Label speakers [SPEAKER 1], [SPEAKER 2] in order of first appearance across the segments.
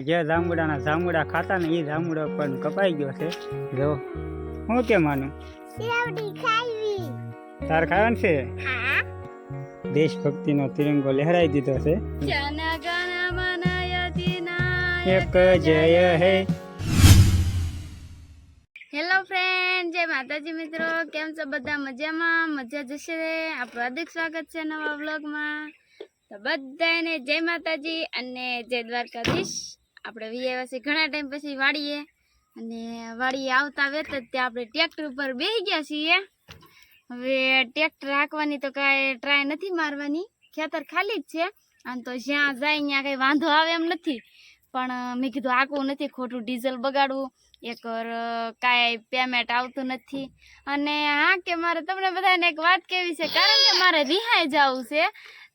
[SPEAKER 1] જે જાંબુડાના જાંબુડા ખાતા ને એ જાંબુડો પણ કપાઈ ગયો છે. જો હું કે માનું તાર ખાવાનું છે?
[SPEAKER 2] હા.
[SPEAKER 1] દેશભક્તિનો તિરંગો લહેરાઈ દીધો છે. એક જય હે.
[SPEAKER 2] હેલો ફ્રેન્ડ જય માતાજી મિત્રો. કેમ છો બધા? મજામાં? મજા જશે? આપણું હાર્દિક સ્વાગત છે નવા વ્લોગમાં તો બધાને જય માતાજી અને જય દ્વારકાધીશ. આપણે વિયાવાસી ઘણા ટાઈમ પછી વાડીએ અને વાડીએ આવતા વેત જ ત્યાં આપણે ટ્રેક્ટર ઉપર બેસી ગયા છીએ. હવે ટ્રેક્ટર હાંકવાની તો કાંઈ ટ્રાય નથી મારવાની. ખેતર ખાલી જ છે. અને તો જ્યાં જાય ત્યાં કંઈ વાંધો આવે એમ નથી. પણ મેં કીધું આકવું નથી, ખોટું ડીઝલ બગાડવું. એક કાંઈ પેમેન્ટ આવતું નથી. અને હા કે મારે તમને બધાને એક વાત કેવી છે? કારણ કે મારે રિહાઈ જવું છે.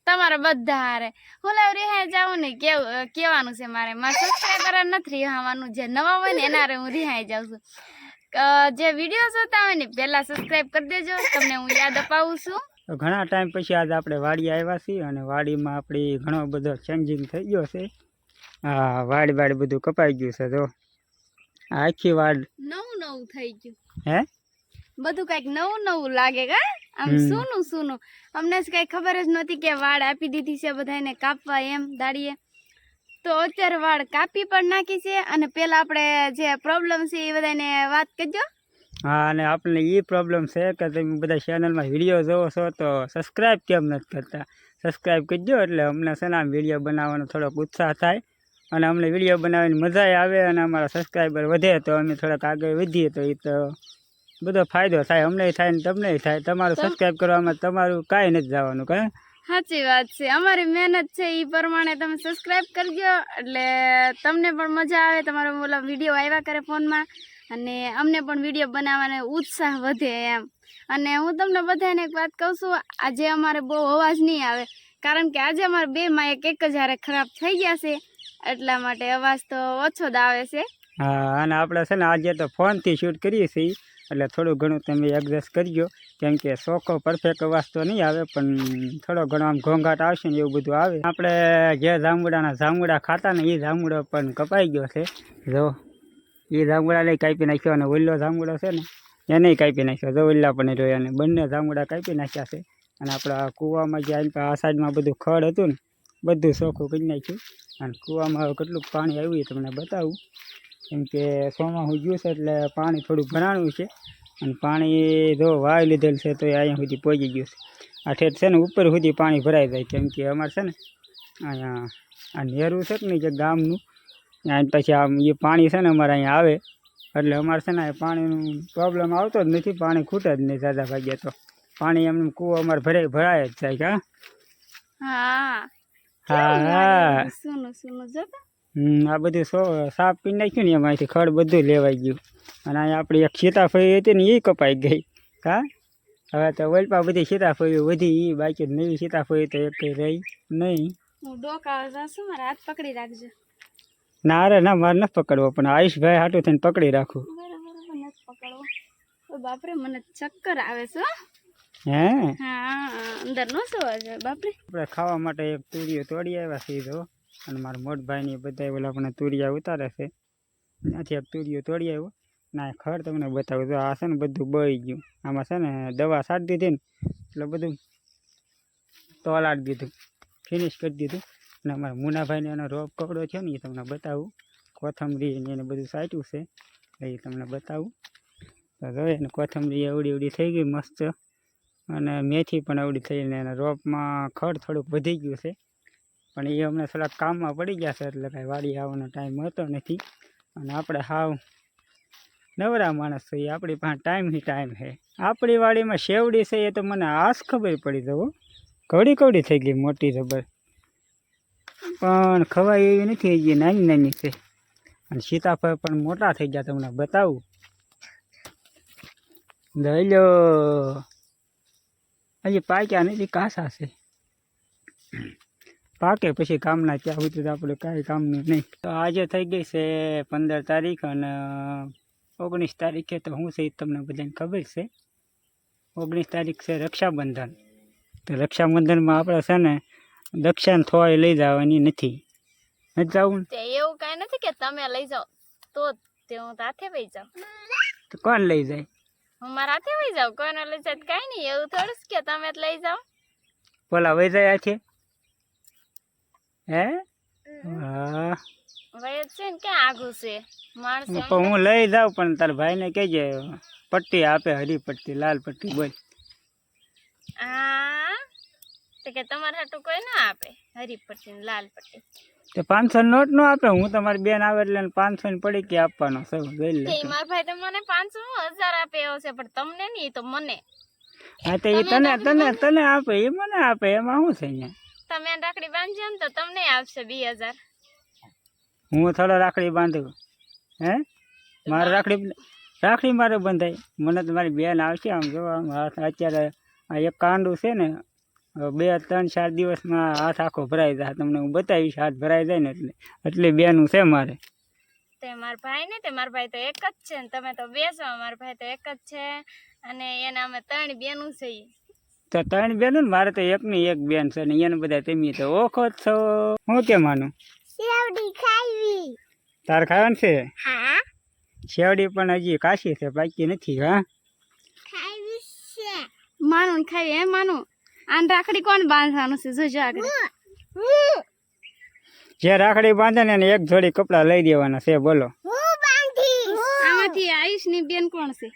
[SPEAKER 2] તમારા બધા હારે હું લાવ રિહાઈ જાઉં ને કેવું કહેવાનું છે મારે. મારા સબસ્ક્રાઈબર નથી રિહાવાનું. જે નવા હોય ને એના હારે હું રિહાઈ જાઉં છું. જે વીડિયો જોતા હોય ને પહેલાં સબસ્ક્રાઈબ કરી દેજો. તમને હું યાદ અપાવું છું.
[SPEAKER 1] તો ઘણા ટાઈમ પછી આજે આપણે વાડી આવ્યા છીએ અને વાડીમાં આપણી ઘણો બધો ચેન્જિંગ થઈ ગયો છે. હા વાડ વાડ બધું કપાઈ ગયું છે જો. આખી વાડ
[SPEAKER 2] નવું નવું થઈ ગયું.
[SPEAKER 1] હે?
[SPEAKER 2] બધું કંઈક નવું નવું લાગે કા? આમ સૂનું સૂનું. અમને જ કઈ ખબર જ નહોતી કે વાળ આપી દીધી છે બધાને કાપવા એમ દાડીએ. તો અત્યારે વાળ કાપી પણ નાખી છે અને પેલા આપણે જે પ્રોબ્લેમ છે એ બધાને વાત કરજો.
[SPEAKER 1] હા અને આપણે એ પ્રોબ્લેમ છે કે તમે બધા ચેનલમાં વીડિયો જોવો છો તો સબસ્ક્રાઈબ કેમ નથી કરતા? સબસ્ક્રાઈબ કરજો એટલે અમને છે ને વીડિયો બનાવવાનો થોડોક ઉત્સાહ થાય. અને અમને વીડિયો બનાવીને મજા આવે અને અમારા સબસ્ક્રાઈબર વધે તો અમે થોડાક આગળ વધીએ તો એ તો બધો ફાયદો થાય અમને થાય ને તમને થાય. તમારું? સબસ્ક્રાઈબ કરવામાં તમારું કાંઈ નથી જવાનું કાં
[SPEAKER 2] સાચી વાત છે. અમારી મહેનત છે એ પ્રમાણે તમે સબસ્ક્રાઈબ કરજો. એટલે તમને પણ મજા આવે. તમારો ઓલા વીડિયો આવ્યા કરે ફોનમાં. અને અમને પણ વીડિયો બનાવવાનો ઉત્સાહ વધે એમ. અને હું તમને બધાને એક વાત કહું છું આજે અમારે બહુ અવાજ નહીં આવે. કારણ કે આજે અમારે બે માં એક એક જ હારે ખરાબ થઈ ગયા છે. એટલા માટે અવાજ તો ઓછો જ આવે છે.
[SPEAKER 1] હા અને આપણે છે ને આજે તો ફોનથી શૂટ કરીએ છીએ. એટલે થોડું ઘણું તમે એડજસ્ટ કરજો. કેમ કે ચોખ્ખો પરફેક્ટ અવાજ તો નહીં આવે, પણ થોડો ઘણો આમ ઘોંઘાટ આવશે ને એવું બધું આવે. આપણે જે જાંબુડાના જાંબુડા ખાતા ને એ જાંબુડો પણ કપાઈ ગયો છે. જો, એ જાંબુડાને કાપી નાખ્યો અને ઓલ્લો જાંબુડો છે ને, એને કાપી નાખ્યો. જો, ઓલ્લા પણ રહ્યો અને બંને જાંબુડા કાપી નાખ્યા છે. અને આપણા કૂવામાં જે આ સાઈડમાં બધું ખડ હતું ને, બધું ચોખ્ખું કરી નાખ્યું. અને કૂવામાં કેટલું પાણી આવ્યું એ તમને બતાવું. કેમ કે સોમાં ગયું છે એટલે પાણી થોડું ભરાણું છે. અને પાણી જો વાવી લીધેલ છે તો એ અહીંયા સુધી પહોંચી ગયું છે. આ ઠેઠ છે ને ઉપર સુધી પાણી ભરાઈ જાય કેમ કે અમારે છે ને અહીંયા આ નેરું છે કે નહીં જે ગામનું ત્યાં પછી આમ એ પાણી છે ને અમારે અહીંયા આવે. એટલે અમારે છે ને પાણીનું પ્રોબ્લેમ આવતો જ નથી પાણી ખૂટે જ નહીં દાદા ભાગ્યા તો. પાણી એમને કૂવો અમારે ભરાય ભરાય જ કા
[SPEAKER 2] હા?
[SPEAKER 1] હા. હા?
[SPEAKER 2] સૂનું સૂનું જોતા
[SPEAKER 1] હમ આ બધું સો સાફ પી નાખ્યું ને એમાંથી ખડ બધું લેવાઈ ગયું. અને અહીંયા આપણી એક સીતાફળી હતી ને એ કપાઈ ગઈ. હા હવે તો વલપા બધી સીતાફળીઓ વધી એ બાકી નવી સીતાફળી તો એક રહી નહીં.
[SPEAKER 2] હું ડોકા જાશું મારા હાથ પકડી રાખજો.
[SPEAKER 1] ના અરે ના મારે નથી પકડવો પણ આયુષભાઈ હાટું થઈને પકડી રાખું.
[SPEAKER 2] બાપરે મને ચક્કર આવે છે હે.
[SPEAKER 1] હા?
[SPEAKER 2] અંદર નો સોવા છે બાપરે.
[SPEAKER 1] આપણે ખાવા માટે એક તુરિયો તોડી આવ્યા તો અને મારા મોટભાઈની બધા ઓલા આપણે તુરિયા ઉતારે છે. ત્યાંથી આ તુરિયો તોડી આવ્યો. ના ખર તમને બતાવું. તો આ છે ને બધું બળી ગયું. આમાં છે ને દવા છાંટી દીધી ને એટલે બધું તોલાડી દીધું. ફિનિશ કરી દીધું. અને અમારા મુનાભાઈને એનો રોપ કપડો છે ને એ તમને બતાવું. કોથમરી એને બધું સાટ્યું છે. એ તમને બતાવું. તો જોઈએ ને કોથમરી એવડી એવડી થઈ ગઈ મસ્ત. અને મેથી પણ એવડી થઈ ને એના રોપમાં ખડ થોડુંક વધી ગયું છે. પણ એ અમને થોડાક કામમાં પડી ગયા છે એટલે કાંઈ વાડી આવવાનો ટાઈમ હોતો નથી. અને આપણે હાવ નવરા માણસ છીએ, આપણી પાસે ટાઈમ હી ટાઈમ છે. આપણી વાડીમાં શેવડી છે એ તો મને આશ ખબર પડી જવો કવડી કવડી થઈ ગઈ મોટી જબર પણ ખવાય એવી નથી હજી, નાની નાની છે. અને સીતાફળ પણ મોટા થઈ ગયા, તમને બતાવું. લઈ લો હજી પાક્યા નથી, કાસા છે. પાકે પછી કામના ત્યાં સુધી તો આપણે કાંઈ કામનું નહીં. તો આજે થઈ ગઈ છે પંદર તારીખ અને ઓગણીસ તારીખે તો શું છે એ તમને બધાને ખબર છે. ઓગણીસ તારીખ છે રક્ષાબંધન. તો રક્ષાબંધનમાં આપણે છે ને દક્ષિણ થોય લઈ જવાની નથી. નથી જવું?
[SPEAKER 2] એવું કાંઈ નથી કે તમે લઈ જાઓ તો તે હું હાથે વહી જાઉં.
[SPEAKER 1] તો કોણ લઈ જાય?
[SPEAKER 2] હું મારા હાથે વહી જાઉં કોઈને લઈ જાય કાંઈ નહીં એવું થોડું કે તમે જ લઈ જાઓ.
[SPEAKER 1] પેલા વહી જાય છે હે? હા.
[SPEAKER 2] ને
[SPEAKER 1] પણ લઈ જાઉં પણ તારા ભાઈને કહેજે પટ્ટી આપે હરી પટ્ટી લાલ પટ્ટી બોલ.
[SPEAKER 2] કે તમારે હાટું કોઈ ના આપે હરી પટ્ટી લાલ પટ્ટી.
[SPEAKER 1] તે પાંચસો નોટ નો આપે હું તમારી બેન આવે એટલે પાંચસો ની પડી કે આપવાનો સૌ ગઈ લે
[SPEAKER 2] મારા ભાઈ તો મને પાંચસો હજાર આપે એવો છે પણ તમને નહીં તો મને.
[SPEAKER 1] હા તો એ તને તને તને આપે એ મને આપે એમાં શું છે અહીંયા?
[SPEAKER 2] તમે રાખડી બાંધજો ને તો તમને આપશે બે હજાર.
[SPEAKER 1] હું થોડો રાખડી બાંધું. હે? મારે રાખડી રાખડી મારે બંધાય મને તો મારી બેન આવશે આમ જો આમ હાથ અત્યારે આ એક કાંડું છે ને બે ત્રણ ચાર દિવસમાં હાથ આખો ભરાઈ જાય. તમને હું બતાવીશ હાથ ભરાઈ જાય ને એટલે. એટલે બેનું છે મારે.
[SPEAKER 2] તે મારા ભાઈ ને તે મારા ભાઈ તો એક જ છે ને. તમે તો બે છો મારા ભાઈ તો એક જ છે. અને એના અમે ત્રણ બેનું છે.
[SPEAKER 1] તો ત્રણ બેનો ને મારે તો એકની એક બેન છે ને એને બધા તમે તો ઓખો જ છો. હું કે માનું? તાર ખાવાનું છે?
[SPEAKER 2] હા.
[SPEAKER 1] શેવડી પણ હજી કાશી છે બાકી નથી હા?
[SPEAKER 2] માનું ને એ માનું? આન રાખડી કોણ બાંધવાનું છે? જોજો આગળ.
[SPEAKER 1] જે રાખડી બાંધે ને એને એક જોડી કપડા લઈ દેવાના છે બોલો.
[SPEAKER 2] આમાંથી આયુષની બેન કોણ છે?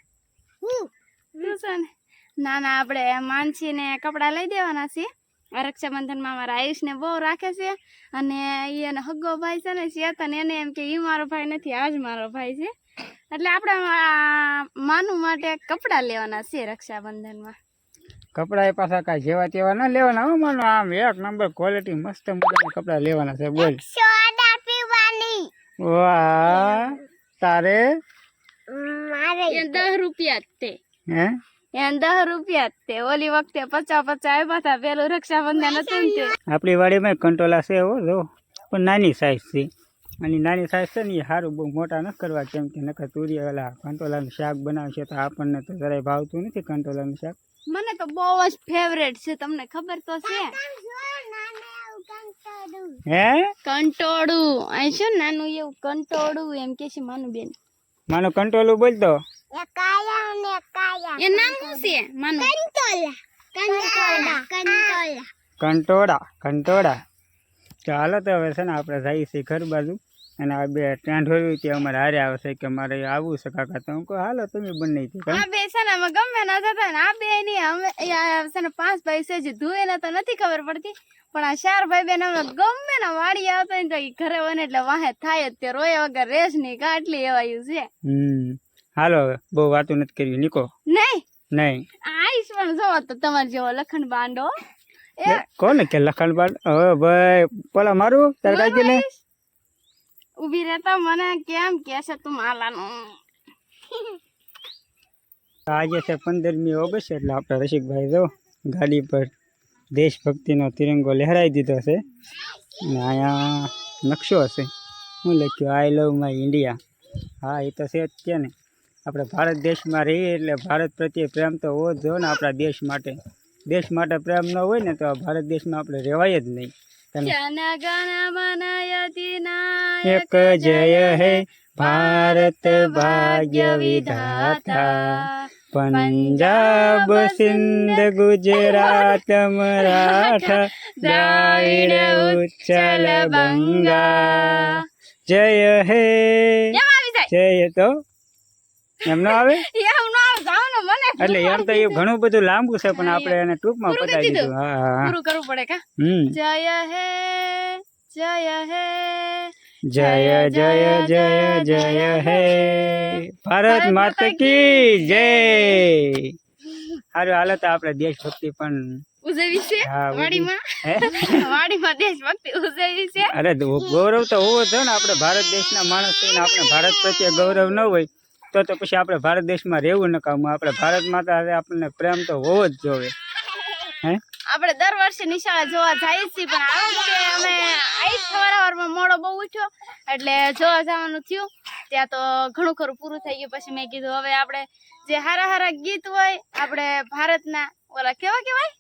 [SPEAKER 2] તું ના ના આપણે માનસી ને કપડા લઈ દેવાના છે. રક્ષાબંધન રક્ષાબંધનમાં મારા આયુષ ને બહુ રાખે છે અને એ એનો હગ્ગો ભાઈ છે ને ચેતન એને એમ કે એ મારો ભાઈ નથી આજ મારો ભાઈ છે. એટલે આપણે આ માનું માટે કપડા લેવાના છે રક્ષાબંધનમાં.
[SPEAKER 1] કપડા એ પાછા કાંઈ જેવા તેવા ના લેવાના હો માનો આમ એક નંબર ક્વોલિટી મસ્ત મજાના કપડા લેવાના છે બોલ. વાહ તારે?
[SPEAKER 2] એ દસ રૂપિયા તે.
[SPEAKER 1] હે?
[SPEAKER 2] એ દસ રૂપિયા તે. ઓલી વખતે પચાસ પચાસ આવ્યા હતા પેલું રક્ષાબંધન હતું ને
[SPEAKER 1] આપણી વાડીમાં કંટોલા છે હો જો. પણ નાની સાઈઝ છે. અને નાની સાઈઝ છે ને એ સારું બહુ મોટા ન કરવા કેમ કે નકર તુરી ઓલા કંટોલાનું શાક બનાવશે તો આપણને તો જરાય ભાવતું નથી કંટોલાનું શાક.
[SPEAKER 2] મને તો બહુ જ ફેવરેટ છે તમને ખબર તો છે?
[SPEAKER 1] હે?
[SPEAKER 2] કંટોળું. અહીં છે ને નાનું એવું કંટોળું એમ કે છે માનું બેન
[SPEAKER 1] માનો કંટોળું બોલતો
[SPEAKER 2] એ નામ શું છે? માનું.
[SPEAKER 1] કંટોળા. કંટોળા. ચાલો તો હવે છે ને આપણે જઈએ છીએ ઘર બાજુ. અને આ બે હોય તે અમારે હારે આવશે કે મારે આવું છે કાકા. તો કહો હાલો તમે બંને થી
[SPEAKER 2] આ બે છે ને અમે ગમે ના જતા ને આ બે ની અમે છે ને પાંચ ભાઈ છે જે ધુએ ને તો નથી ખબર પડતી. પણ આ ચાર ભાઈ બેન અમે ગમે ને વાડી આવતા હોય ને તો ઘરે બને એટલે વાહે થાય જ તે રોયા વગર રેસની કાટલી એવાયું છે.
[SPEAKER 1] હમ. હાલો બહુ વાતું નથી કરવી નીકો
[SPEAKER 2] નહીં.
[SPEAKER 1] નહીં.
[SPEAKER 2] આઈશ પણ જો તો તમારે જેવો લખન બાંડો. એ
[SPEAKER 1] કોને કે લખન બાંડો? હવે ભાઈ પેલા મારું તારે કાંઈ કે નહીં
[SPEAKER 2] ઊભી રહેતા મને કેમ કે છે તું માલાનું?
[SPEAKER 1] આજે છે પંદરમી ઓગસ્ટ એટલે આપણે રસિકભાઈ જો ગાડી પર દેશભક્તિનો તિરંગો લહેરાઈ દીધો છે. અને અહીંયા નકશો હશે. શું લખ્યું આઈ લવ માય ઇન્ડિયા હા એ તો છે જ કે ને. આપણે ભારત દેશમાં રહીએ એટલે ભારત પ્રત્યે પ્રેમ તો હોવો જ જોઈએ ને આપણા દેશ માટે. દેશ માટે પ્રેમ ન હોય ને તો આ ભારત દેશમાં આપણે રહેવાય જ નહીં. એક જય હે ભારત ભાગ્ય વિધાતા પંજાબ સિંધ ગુજરાત મરાઠા દ્રાવિડ ઉચ્ચલ બંગા. જય હે.
[SPEAKER 2] જય?
[SPEAKER 1] તો? એમ ન આવે?
[SPEAKER 2] એમ ન આવે જાવ ને મને
[SPEAKER 1] એટલે એમ તો એ ઘણું બધું લાંબુ છે પણ આપણે એને ટૂંકમાં પતાવી
[SPEAKER 2] દીધું?
[SPEAKER 1] હા હા
[SPEAKER 2] પૂરું કરવું પડે કા? જય હે જય હે
[SPEAKER 1] જય જય જય જય હે ભારત માતા કી જય. સારું હાલો તો આપણે દેશભક્તિ પણ
[SPEAKER 2] ઉજવી છે
[SPEAKER 1] હા, ઉજવી.
[SPEAKER 2] વાડીમાં.
[SPEAKER 1] હે?
[SPEAKER 2] વાડીમાં દેશભક્તિ ઉજવી છે.
[SPEAKER 1] અરે ગૌરવ તો હોવો જ જોઈએ ને આપણે ભારત દેશના માણસ આપણે ભારત પ્રત્યે ગૌરવ ન હોય. તો તો પછી આપણે ભારત દેશમાં રહેવું નકામું આપણે ભારત માતા સાથે આપણને પ્રેમ તો હોવો જ જોવે હે?
[SPEAKER 2] આપણે દર વર્ષે નિશાળા જોવા જઈએ છીએ, પણ આ વખતે અમે આઈસ સવારમાં મોડો બહુ ઉઠ્યો, એટલે જોવા જવાનું થયું. ત્યાં તો ઘણું ખરું પૂરું થઈ ગયું. પછી મેં કીધું, હવે આપણે જે હારા હારા ગીત હોય, આપણે ભારતના ઓલા કેવા કેવાય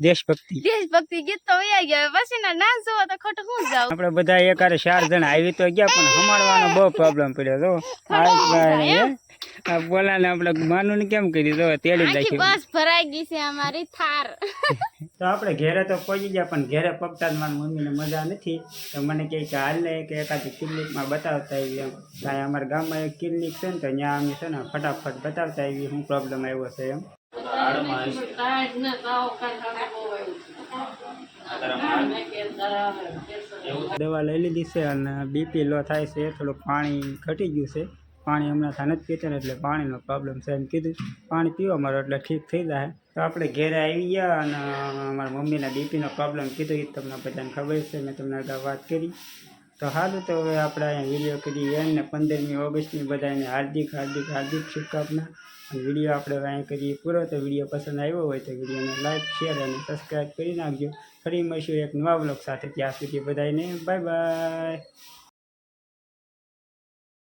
[SPEAKER 1] દેશભક્તિ.
[SPEAKER 2] દેશભક્તિ ગીત તો વયા ગયા પછી ના ડાન્સ જોવો તો ખોટું હું જાવ
[SPEAKER 1] આપણે બધા એકારે ચાર જણા આવી તો ગયા પણ સંભાળવાનો બહુ પ્રોબ્લેમ પડ્યો. તો આ
[SPEAKER 2] એમ?
[SPEAKER 1] આ બોલાને આપણે માનું ને કેમ કરી તો તેડી જ
[SPEAKER 2] આખી
[SPEAKER 1] નાખ્યું
[SPEAKER 2] બસ ભરાઈ ગઈ છે અમારી થાર.
[SPEAKER 1] તો આપણે ઘેરે તો પહોંચી ગયા પણ ઘેરે પગતા જ મારી મમ્મીને મજા નથી. તો મને કહે કે હાલ ને કે એકાદી ક્લિનિકમાં બતાવતા આવી એમ. ત્યાં અમારા ગામમાં એક ક્લિનિક છે ને તો ત્યાં અમે છે ને ફટાફટ બતાવતા આવી શું પ્રોબ્લેમ આવ્યો છે એમ. દવા લઈ લીધી છે અને બીપી લો થાય છે થોડુંક પાણી ઘટી ગયું છે. પાણી હમણાં થા નથી પીતા ને એટલે પાણીનો પ્રોબ્લેમ છે એમ કીધું. પાણી પીવા મારો એટલે ઠીક થઈ જાય. તો આપણે ઘેરે આવી ગયા અને અમારા મમ્મીના બીપીનો પ્રોબ્લેમ કીધું એ તમને બધાને ખબર છે મેં તમને અગાઉ વાત કરી. તો સારું તો હવે આપણે અહીંયા વીડિયો કરી એમને પંદરમી ઓગસ્ટની બધાને હાર્દિક હાર્દિક હાર્દિક શુભકામના. વીડિયો આપણે હવે કરીએ પૂરો, તો વીડિયો પસંદ આવ્યો હોય તો વિડીયોને લાઈક શેર અને સબસ્ક્રાઈબ કરી નાખજો. ફરી મળીશું એક નવા બ્લોગ સાથે ત્યાં સુધી બધાને બાય બાય